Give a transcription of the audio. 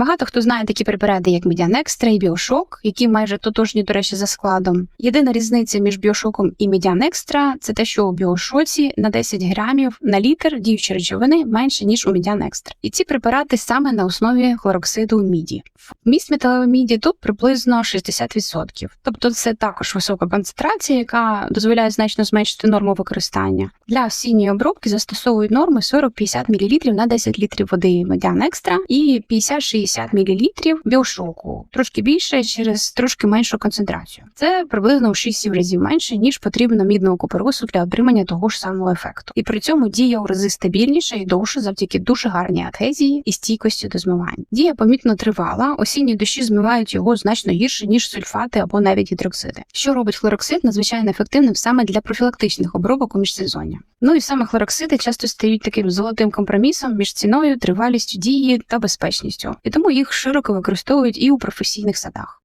Багато хто знає такі препарати, як Extra і Біошок, які майже тотожні, до речі, за складом. Єдина різниця між біошоком і Extra – це те, що у біошоці на 10 грамів на літр діючі речовини менше ніж у Extra. І ці препарати саме на основі хлороксиду міді. Вміст металевої міді тут приблизно 60%. Тобто це також висока концентрація, яка дозволяє значно зменшити норму використання. Для осінньої обробки застосовують норми 40-50 мл на 10 літрів води Extra і 50-60 мл біошоку, трошки більше через трошки меншу концентрацію. Це приблизно у 6-7 разів менше, ніж потрібно мідного куперусу для отримання того ж самого ефекту. І при цьому дія у рази стабільніша і довше завдяки дуже гарній адгезії і стійкості до змивання. Дія помітно тривала, осінні дощі змивають його значно гірше, ніж сульфати або навіть гідроксиди. Що робить хлороксид надзвичайно ефективним саме для профілактичних обробок у міжсезоння. Ну і саме хлороксиди часто стають таким золотим компромісом між ціною, тривалістю дії та безпечністю, і тому їх широко використовують і у професійних садах.